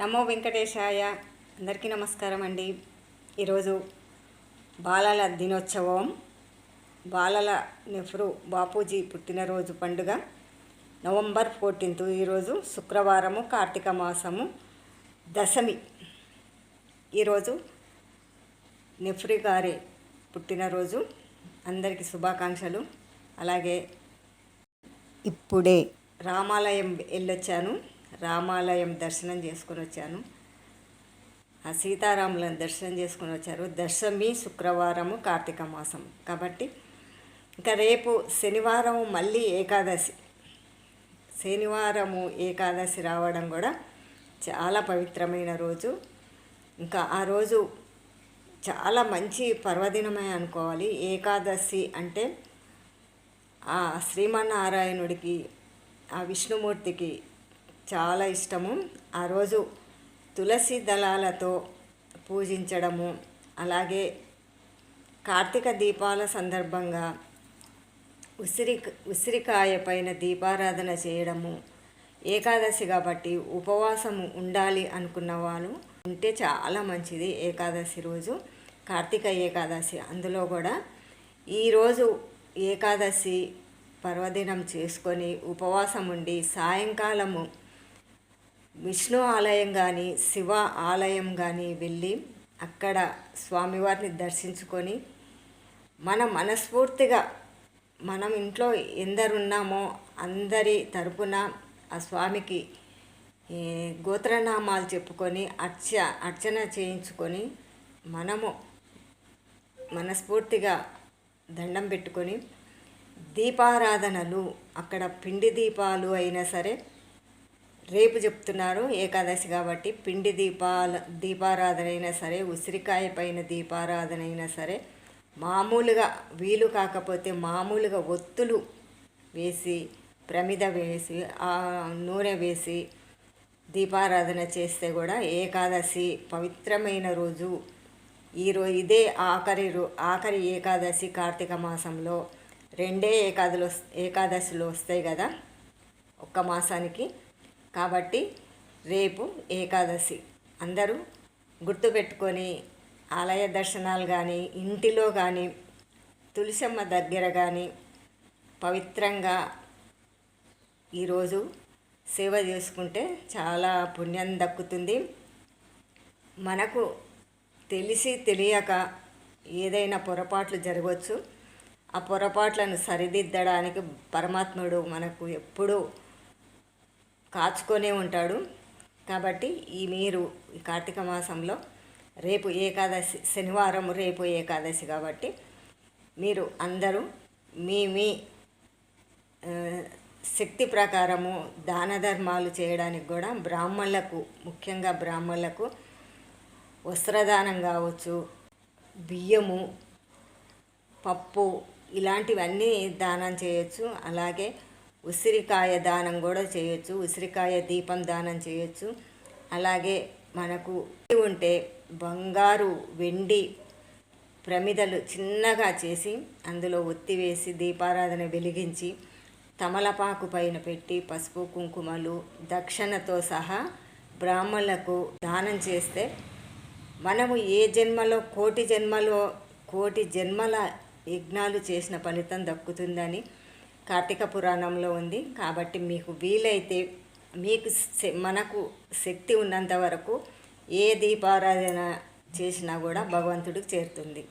నమో వెంకటేశాయ. అందరికీ నమస్కారం అండి. ఈరోజు బాలల దినోత్సవం బాలల నెహ్రూ బాపూజీ పుట్టినరోజు పండుగ. నవంబర్ ఫోర్టీన్త్ ఈరోజు శుక్రవారము కార్తీక మాసము దశమి. ఈరోజు నెహ్రూ గారి పుట్టినరోజు. అందరికీ శుభాకాంక్షలు. అలాగే ఇప్పుడే రామాలయం వెళ్ళొచ్చాను. రామాలయం దర్శనం చేసుకొని వచ్చాను. ఆ సీతారాములను దర్శనం చేసుకొని వచ్చారు. దశమి శుక్రవారము కార్తీక మాసం. కాబట్టి ఇంకా రేపు శనివారం మళ్ళీ ఏకాదశి. శనివారము ఏకాదశి రావడం కూడా చాలా పవిత్రమైన రోజు. ఇంకా ఆ రోజు చాలా మంచి పర్వదినమే అనుకోవాలి. ఏకాదశి అంటే ఆ శ్రీమన్నారాయణుడికి ఆ విష్ణుమూర్తికి చాలా ఇష్టము. ఆ రోజు తులసి దళాలతో పూజించడము అలాగే కార్తీక దీపాల సందర్భంగా ఉసిరి ఉసిరికాయ పైన దీపారాధన చేయడము ఏకాదశి కాబట్టి ఉపవాసము ఉండాలి అనుకున్న వాళ్ళు ఉంటే చాలా మంచిది ఏకాదశి రోజు కార్తీక ఏకాదశి. అందులో కూడా ఈరోజు ఏకాదశి పర్వదినం చేసుకొని ఉపవాసం ఉండి సాయంకాలము విష్ణు ఆలయం కానీ శివ ఆలయం కానీ వెళ్ళి అక్కడ స్వామివారిని దర్శించుకొని మన మనస్ఫూర్తిగా మనం ఇంట్లో ఎందరున్నామో అందరి తరపున ఆ స్వామికి గోత్రనామాలు చెప్పుకొని అర్చ అర్చన చేయించుకొని మనము మనస్ఫూర్తిగా దండం పెట్టుకొని దీపారాధనలు అక్కడ పిండి దీపాలు అయినా సరే రేపు చెప్తున్నారు ఏకాదశి కాబట్టి పిండి దీపాల దీపారాధన అయినా సరే ఉసిరికాయ పైన దీపారాధన అయినా సరే మామూలుగా వీలు కాకపోతే మామూలుగా ఒత్తులు వేసి ప్రమిద వేసి ఆ నూనె వేసి దీపారాధన చేస్తే కూడా ఏకాదశి పవిత్రమైన రోజు. ఈరోజు ఇదే ఆఖరి రో ఆఖరి ఏకాదశి కార్తీక మాసంలో రెండే ఏకాదలు ఏకాదశిలో వస్తాయి కదా ఒక్క మాసానికి. కాబట్టి రేపు ఏకాదశి. అందరూ గుర్తుపెట్టుకొని ఆలయ దర్శనాలు కానీ ఇంటిలో కానీ తులసమ్మ దగ్గర కానీ పవిత్రంగా ఈరోజు సేవ చేసుకుంటే చాలా పుణ్యం దక్కుతుంది. మనకు తెలిసి తెలియక ఏదైనా పొరపాట్లు జరగవచ్చు ఆ పొరపాట్లను సరిదిద్దడానికి పరమాత్ముడు మనకు ఎప్పుడూ కాచుకొనే ఉంటాడు. కాబట్టి ఈ మీరు ఈ కార్తీక మాసంలో రేపు ఏకాదశి శనివారం రేపు ఏకాదశి కాబట్టి మీరు అందరూ మీ మీ శక్తి ప్రకారము దాన ధర్మాలు చేయడానికి కూడా బ్రాహ్మణులకు ముఖ్యంగా బ్రాహ్మణులకు వస్త్రదానం కావచ్చు బియ్యము పప్పు ఇలాంటివన్నీ దానం చేయొచ్చు. అలాగే ఉసిరికాయ దానం కూడా చేయొచ్చు ఉసిరికాయ దీపం దానం చేయొచ్చు. అలాగే మనకు ఉంటే బంగారు వెండి ప్రమిదలు చిన్నగా చేసి అందులో ఒత్తి వేసి దీపారాధన వెలిగించి తమలపాకు పైన పెట్టి పసుపు కుంకుమలు దక్షిణతో సహా బ్రాహ్మణులకు దానం చేస్తే మనము ఏ జన్మలో కోటి జన్మలో కోటి జన్మల యజ్ఞాలు చేసిన ఫలితం దక్కుతుందని కార్తీక పురాణంలో ఉంది. కాబట్టి మీకు వీలైతే మీకు మనకు శక్తి ఉన్నంత వరకు ఏ దీపారాధన చేసినా కూడా భగవంతుడికి చేరుతుంది.